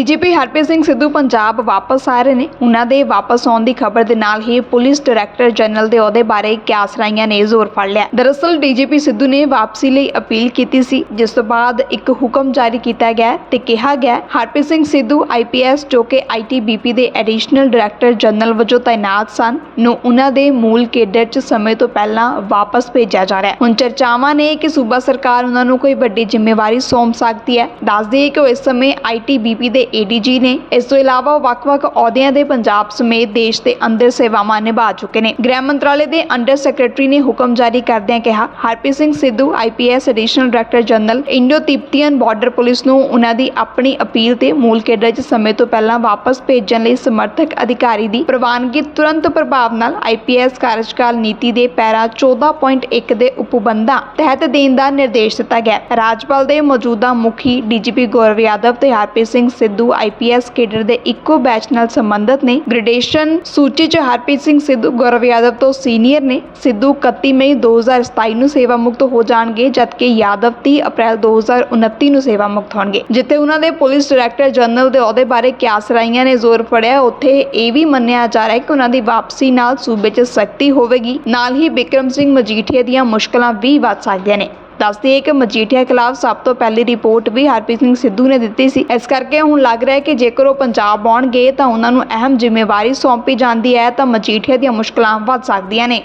DGP Harpreet Singh Sidhu Punjab ਵਾਪਸ ਆ ਰਹੇ ਨੇ। ਉਹਨਾਂ ਦੇ ਵਾਪਸ ਆਉਣ ਦੀ ਖਬਰ ਦੇ ਨਾਲ ਹੀ ਪੁਲਿਸ ਡਾਇਰੈਕਟਰ ਜਨਰਲ ਦੇ ਅਹੁਦੇ ਬਾਰੇ ਕਿਆਸ ਰਾਈਆਂ ਨੇ ਜ਼ੋਰ ਫੜ ਲਿਆ। ਦਰਅਸਲ ਡੀਜੀਪੀ ਸਿੱਧੂ ਨੇ ਵਾਪਸੀ ਲਈ ਅਪੀਲ ਕੀਤੀ ਸੀ, ਜਿਸ ਤੋਂ ਬਾਅਦ ਇੱਕ ਹੁਕਮ ਜਾਰੀ ਕੀਤਾ ਗਿਆ ਤੇ ਕਿਹਾ ਗਿਆ ਹਰਪ੍ਰੀਤ ਸਿੰਘ ਸਿੱਧੂ ਆਈਪੀਐਸ ਜੋ ਕਿ ਆਈਟੀਬੀਪੀ ਦੇ ਐਡੀਸ਼ਨਲ ਡਾਇਰੈਕਟਰ ਜਨਰਲ ਵਜੋਂ ਤਾਇਨਾਤ ਸਨ, ਨੂੰ ਉਹਨਾਂ ਦੇ ਮੂਲ ਕੇਡਰ 'ਚ ਸਮੇਂ ਤੋਂ ਪਹਿਲਾਂ ਵਾਪਸ ਭੇਜਿਆ ਜਾ ਰਿਹਾ ਹੈ। ਹੁਣ ਚਰਚਾਵਾਂ ਨੇ ਕਿ ਸੂਬਾ ਸਰਕਾਰ ਉਹਨਾਂ ਨੂੰ ਕੋਈ ਵੱਡੀ ਜ਼ਿੰਮੇਵਾਰੀ ਸੌਂਪ ਸਕਦੀ ਹੈ। ਦੱਸ ਦਈਏ ਕਿ ਇਸ ਸਮੇਂ ਆਈਟੀਬੀਪੀ ਦੇ ਏਡੀਜੀ ਨੇ। ਇਸ ਤੋਂ ਇਲਾਵਾ ਵੱਖ-ਵੱਖ ਅਹੁਦਿਆਂ ਦੇ ਪੰਜਾਬ ਸਮੇਤ ਦੇਸ਼ ਦੇ ਅੰਦਰ ਸੇਵਾਵਾਂ ਨਿਭਾ ਚੁੱਕੇ ਨੇ। ਗ੍ਰਹਿ ਮੰਤਰਾਲੇ ਦੇ ਅੰਡਰ ਸੈਕਟਰੀ ਨੇ ਹੁਕਮ ਜਾਰੀ ਕਰਦਿਆਂ ਕਿਹਾ, Harpreet Singh Sidhu IPS additional director general Indo Tibetan border police ਨੂੰ ਉਹਨਾਂ ਦੀ ਆਪਣੀ ਅਪੀਲ ਤੇ ਮੂਲ ਕੇਡਰ 'ਚ ਸਮੇਂ ਤੋਂ ਪਹਿਲਾਂ ਵਾਪਸ ਭੇਜਣ ਲਈ ਸਮਰਥਕ ਅਧਿਕਾਰੀ ਦੀ ਪ੍ਰਵਾਨਗੀ ਤੁਰੰਤ ਪ੍ਰਭਾਵ ਨਾਲ ਆਈਪੀਐਸ ਕਾਰਜਕਾਲ ਨੀਤੀ ਦੇ ਪੈਰਾ 14.1 ਦੇ ਉਪਬੰਧਾਂ ਤਹਿਤ ਦੇਣ ਦਾ ਨਿਰਦੇਸ਼ ਦਿੱਤਾ ਗਿਆ। ਰਾਜਪਾਲ ਦੇ ਮੌਜੂਦਾ ਮੁਖੀ ਡੀਜੀਪੀ ਗੌਰਵ ਯਾਦਵ ਤੇ ਹਰਪ੍ਰੀਤ ਸਿੰਘ ਸਿੱਧੂ ਆਈਪੀਐਸ ਕੇਡਰ ਦੇ ਇੱਕੋ ਬੈਚ ਨਾਲ ਸੰਬੰਧਿਤ ਨੇ। ਗ੍ਰੇਡੇਸ਼ਨ ਸੂਚੀ 'ਚ ਹਰਪ੍ਰੀਤ ਸਿੰਘ ਸਿੱਧੂ, ਗੌਰਵ ਯਾਦਵ ਤੋਂ ਸੀਨੀਅਰ ਨੇ। ਸਿੱਧੂ 31 ਮਈ 2027 ਨੂੰ ਸੇਵਾ ਮੁਕਤ ਹੋ ਜਾਣਗੇ, ਜਦਕਿ ਯਾਦਵ 30 ਅਪ੍ਰੈਲ 2029 ਨੂੰ ਸੇਵਾ ਮੁਕਤ ਹੋਣਗੇ। ਜਿੱਥੇ ਉਹਨਾਂ ਦੇ ਪੁਲਿਸ ਡਾਇਰੈਕਟਰ ਜਨਰਲ ਦੇ ਅਹੁਦੇ ਬਾਰੇ ਕਿਆਸ ਰਾਈਆਂ ਨੇ ਜ਼ੋਰ ਫੜਿਆ, ਉੱਥੇ ਇਹ ਵੀ ਮੰਨਿਆ ਜਾ ਰਿਹਾ ਹੈ ਕਿ ਉਹਨਾਂ ਦੀ ਵਾਪਸੀ ਨਾਲ ਸੂਬੇ 'ਚ ਸਖਤੀ ਹੋਵੇਗੀ। ਨਾਲ ਹੀ ਬਿਕਰਮ ਸਿੰਘ ਮਜੀਠੀਆ ਦੀਆਂ ਮੁਸ਼ਕਲਾਂ ਵੀ ਵੱਧ ਸਕਦੀਆਂ ਨੇ। ਦੱਸਦੀ ਹੈ ਕਿ ਮਜੀਠੀਆ ਖਿਲਾਫ ਸਭ ਤੋਂ ਪਹਿਲੀ ਰਿਪੋਰਟ ਵੀ ਹਰਪ੍ਰੀਤ ਸਿੰਘ ਸਿੱਧੂ ਨੇ ਦਿੱਤੀ ਸੀ। ਇਸ ਕਰਕੇ ਹੁਣ ਲੱਗ ਰਿਹਾ ਹੈ ਕਿ ਜੇਕਰ ਉਹ ਪੰਜਾਬ ਆਉਣਗੇ ਤਾਂ ਉਹਨਾਂ ਨੂੰ ਅਹਿਮ ਜ਼ਿੰਮੇਵਾਰੀ ਸੌਂਪੀ ਜਾਂਦੀ ਹੈ ਤਾਂ ਮਜੀਠੀਆ ਦੀਆਂ ਮੁਸ਼ਕਲਾਂ ਵੱਧ ਸਕਦੀਆਂ ਨੇ।